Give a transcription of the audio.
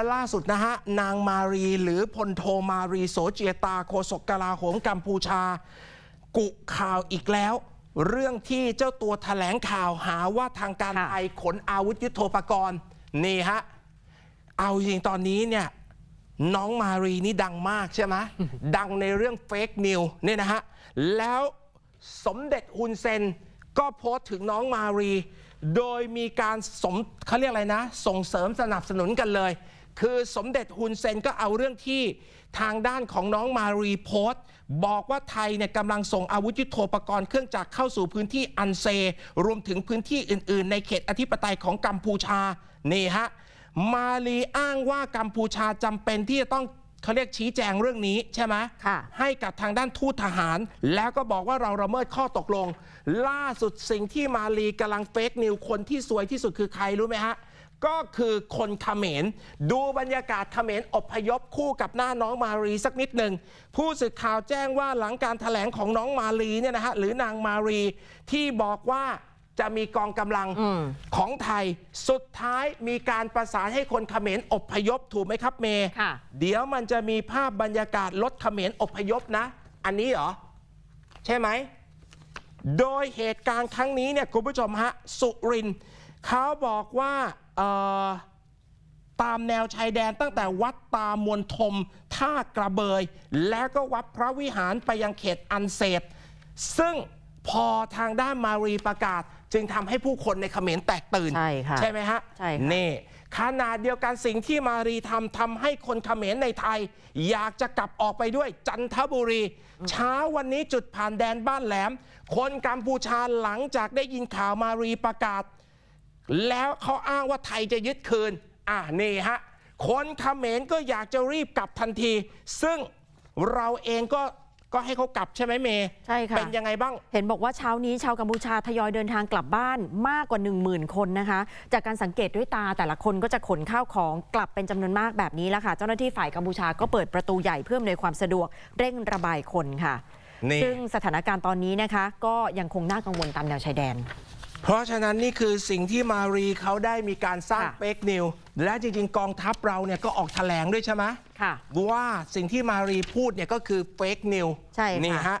และล่าสุดนะฮะ นางมารีหรือพลโทมารีโสเจียตาโฆษกกลาโหมกัมพูชา กุข่าวอีกแล้ว เรื่องที่เจ้าตัวแถลงข่าวหาว่าทางการไทยขนอาวุธยุโทโธปกรณ์ นี่ฮะ เอาจริงตอนนี้เนี่ยน้องมารีนี่ดังมากใช่ไหมดังในเรื่องเฟกนิวเนี่ยนะฮะ แล้วสมเด็จฮุนเซน ก็โพสต์ถึงน้องมารี โดยมีการสมเขาเรียกอะไรนะ ส่งเสริมสนับสนุนกันเลย คือสมเด็จฮุนเซนก็เอาเรื่องที่ทางด้านของน้องมารีโพสต์บอกว่าไทยเนี่ยกำลังส่งอาวุธยุโทโธปกรณ์เครื่องจักรเข้าสู่พื้นที่อันเซ รวมถึงพื้นที่อื่น ๆ ในเขตอธิปไตยของกัมพูชานี่ฮะมาลีอ้างว่ากัมพูชาจำเป็นที่จะต้อง เขาเรียกชี้แจงเรื่องนี้ใช่ไหมค่ะให้กับทางด้านทูตทหาร แล้วก็บอกว่าเราละเมิดข้อตกลง ล่าสุดสิ่งที่มาลีกำลังเฟกนิวคนที่สวยที่สุดคือใครรู้ไหมฮะก็คือคนเขมร ดูบรรยากาศเขมรอพยพคู่กับหน้าน้องมารีสักนิดหนึ่ง ผู้สื่อข่าวแจ้งว่าหลังการถแถลงของน้องมารีเนี่ยนะฮะหรือนางมารีที่บอกว่า จะมีกองกำลังอืมของไทย สุดท้ายมีการประสานให้คนเขมรอพยพถูกไหมครับเมย์ค่ะเดี๋ยวมันจะมีภาพบรรยากาศรถเขมรอพยพนะ อันนี้เหรอ ใช่ไหม โดยเหตุการณ์ครั้งนี้เนี่ยคุณผู้ชมฮะ สุรินทร์เขาบอกว่าเอ่อตามแนวชายแดนตั้งแต่วัดตามวนทมท่ากระเบย แล้วก็วัดพระวิหารไปยังเขตอันเศษซึ่งพอทางด้านมารีประกาศ จึงทำให้ผู้คนในเขมรแตกตื่น ใช่ค่ะใช่ไหมฮะใช่ค่ะ นี่ขนาดเดียวกันสิ่งที่มารีทำทำให้คนเขมรในไทย อยากจะกลับออกไปด้วยจันทบุรี เช้าวันนี้จุดผ่านแดนบ้านแหลม คนกัมพูชาหลังจากได้ยินข่าวมารีประกาศ แล้วเขาอ้างว่าไทยจะยึดคืน อะนี่ฮะ คนเขมรก็อยากจะรีบกลับทันที ซึ่งเราเองก็ ก็ให้เขากลับใช่ไหมเมย์ใช่ค่ะ เป็นยังไงบ้าง เห็นบอกว่าเช้านี้ชาวกัมพูชาทยอยเดินทางกลับบ้านมากกว่า 1 0,000 คนนะคะ จากการสังเกตด้วยตาแต่ละคนก็จะขนข้าวของกลับเป็นจำนวนมากแบบนี้แล้วค่ะ เจ้าหน้าที่ฝ่ายกัมพูชาก็เปิดประตูใหญ่เพื่ออำนวยความสะดวกเร่งระบายคนค่ะ นี่ ซึ่งสถานการณ์ตอนนี้นะคะ ก็ยังคงน่ากังวลตามแนวชายแดน เพราะฉะนั้นนี่คือสิ่งที่มารีเขาได้มีการสร้างค่ะ เฟกนิวและจริง ๆ กองทัพเราเนี่ยก็ออกแถลงด้วยใช่ไหมค่ะ ว่าสิ่งที่มารีพูดเนี่ยก็คือเฟกนิวใช่ค่ะ นี่ฮะ